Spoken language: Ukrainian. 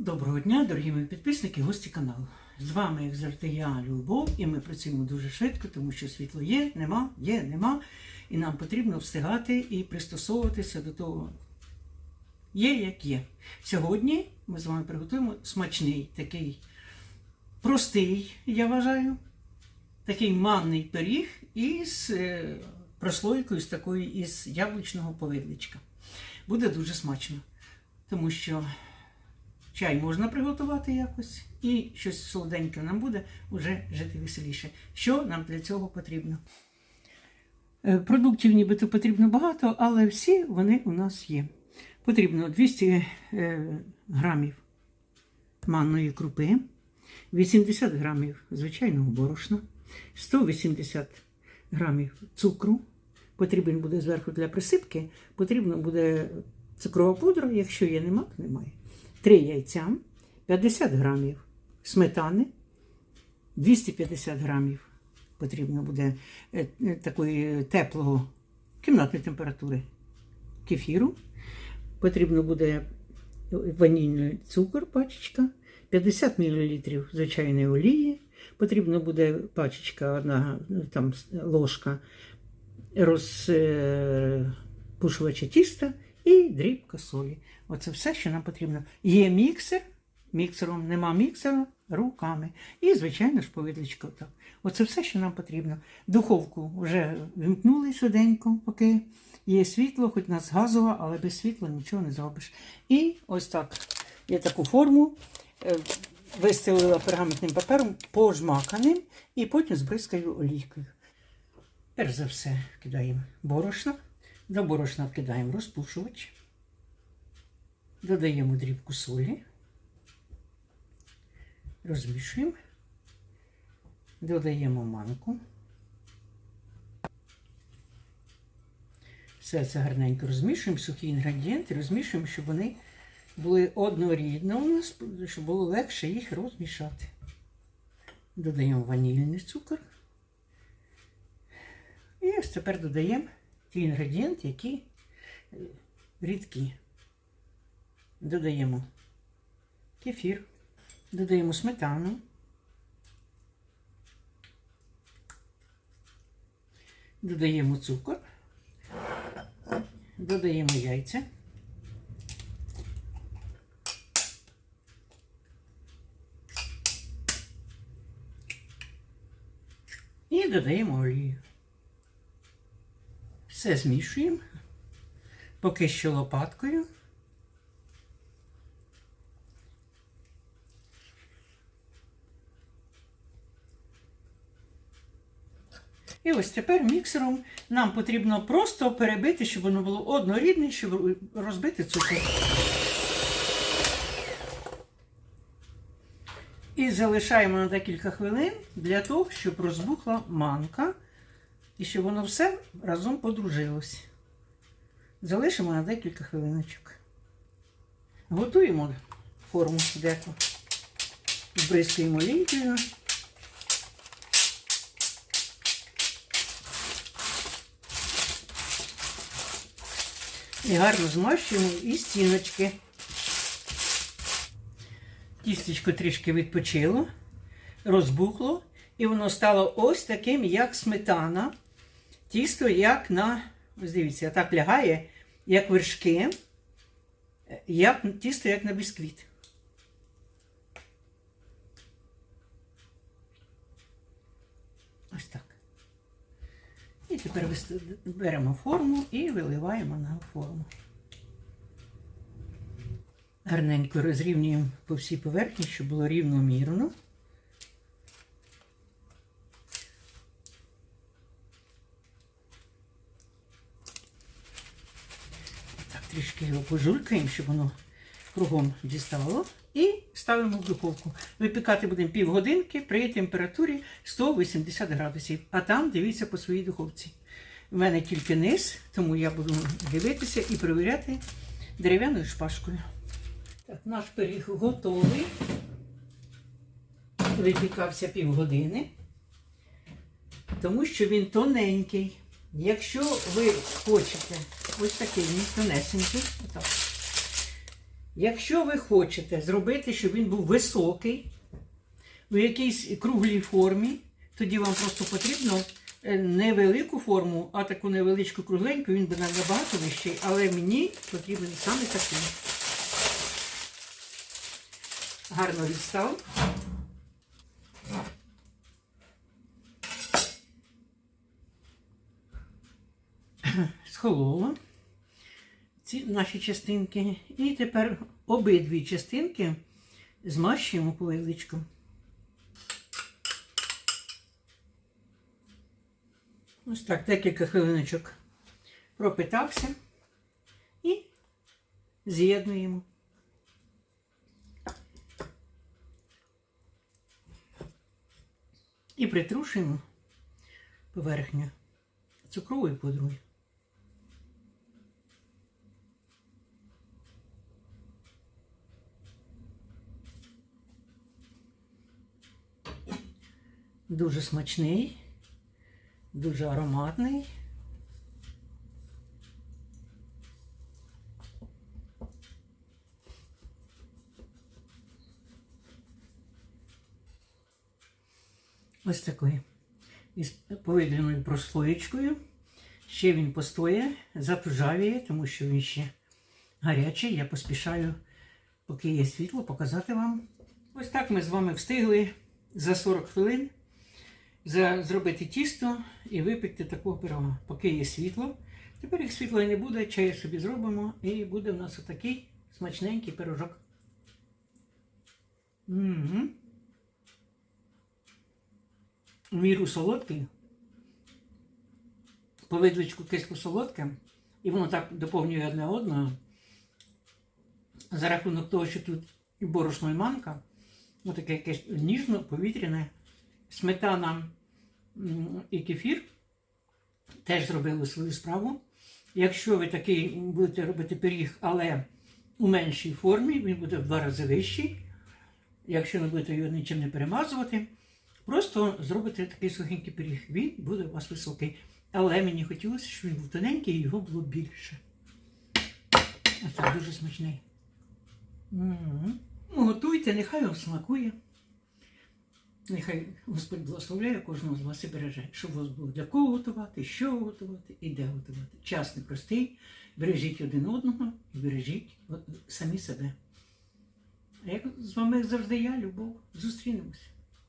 Доброго дня, дорогі мої підписники, гості каналу. З вами, як завжди, я Любов, і ми працюємо дуже швидко, тому що світло є, нема, є, нема. І нам потрібно встигати і пристосовуватися до того. Є, як є. Сьогодні ми з вами приготуємо смачний, такий простий, я вважаю, такий манний пиріг із е, прослойкою з такої із яблучного повидличка. Буде дуже смачно, тому що чай можна приготувати якось, і щось солоденьке нам буде вже жити веселіше. Що нам для цього потрібно? Е, Продуктів нібито потрібно багато, але всі вони у нас є. Потрібно 200 е, грамів манної крупи, 80 грамів звичайного борошна, 180 грамів цукру. Потрібен буде зверху для присипки, потрібно буде цукрова пудра, якщо є, нема, то немає. 3 яйця, 50 грамів сметани, 250 грамів потрібно буде е, е, такої теплого кімнатної температури кефіру. Потрібно буде ванільний цукор, пачечка, 50 мл звичайної олії. Потрібно буде пачечка, одна ну, там ложка розпушувача тіста і дрібка солі. Оце все, що нам потрібно. Є міксер, міксером нема міксера, руками. І, звичайно ж, повидличка. Так. Оце все, що нам потрібно. Духовку вже вимкнули швиденько, поки є світло, хоч у нас газова, але без світла нічого не зробиш. І ось так. Я таку форму е, вистелила пергаментним папером пожмаканим і потім збризкаю олійкою. Перш за все кидаємо борошно. До борошна вкидаємо розпушувач. Додаємо дрібку солі. Розмішуємо. Додаємо манку. Все це гарненько розмішуємо, сухі інгредієнти, розмішуємо, щоб вони були однорідно у нас, щоб було легше їх розмішати. Додаємо ванільний цукор. І ось тепер додаємо ті інгредієнти, які е, рідкі. Додаємо кефір, додаємо сметану, додаємо цукор, додаємо яйця. І додаємо олію. Все змішуємо, поки що лопаткою. І ось тепер міксером нам потрібно просто перебити, щоб воно було однорідне, щоб розбити цукор. І залишаємо на декілька хвилин для того, щоб розбухла манка і щоб воно все разом подружилось. Залишимо на декілька хвилиночок. Готуємо форму деко. Збризкуємо олійкою. І гарно змащуємо і стіночки. Тістечко трішки відпочило, розбухло, і воно стало ось таким, як сметана. Тісто як на, ось дивіться, так лягає, як вершки, як тісто як на бісквіт. Ось так. І тепер беремо форму і виливаємо на форму. Гарненько розрівнюємо по всій поверхні, щоб було рівномірно. Трішки його пожулькаємо, щоб воно кругом діставало. І ставимо в духовку. Випікати будемо півгодинки при температурі 180 градусів. А там дивіться по своїй духовці. У мене тільки низ, тому я буду дивитися і перевіряти дерев'яною шпажкою. Так, наш пиріг готовий. Випікався півгодини, тому що він тоненький. Якщо ви хочете ось такий тонесенький, отак. Якщо ви хочете зробити, щоб він був високий, в якійсь круглій формі, тоді вам просто потрібно е, невелику форму, а таку невеличку кругленьку, він буде набагато вищий, але мені потрібен саме такий. Гарно відстав. Схололо ці наші частинки. І тепер обидві частинки змащуємо повиличку. Ось так, декілька хвилиночок пропитався і з'єднуємо. І притрушуємо поверхню цукровою пудрою. Дуже смачний, дуже ароматний. Ось такий. Із повидляною прослоєчкою. Ще він постоє, затужавіє, тому що він ще гарячий. Я поспішаю, поки є світло, показати вам. Ось так ми з вами встигли за 40 хвилин зробити тісто і випекти такого пирога, поки є світло. Тепер як світла не буде, чай собі зробимо, і буде в нас отакий смачненький пирожок. В міру солодкий, по видличку кисло солодке, і воно так доповнює одне одного. За рахунок того, що тут і борошно і манка, ну таке якесь ніжно, повітряне, сметана і кефір теж зробили свою справу. Якщо ви такий будете робити пиріг, але у меншій формі, він буде в два рази вищий. Якщо не будете його нічим не перемазувати, просто зробите такий сухенький пиріг. Він буде у вас високий. Але мені хотілося, щоб він був тоненький і його було більше. Так, дуже смачний. М. Ну, готуйте, нехай вам смакує. Нехай Господь благословляє кожного з вас і береже, щоб вас було для кого готувати, що готувати і де готувати. Час непростий. Бережіть один одного і бережіть самі себе. А як з вами як завжди я, Любов, зустрінемося.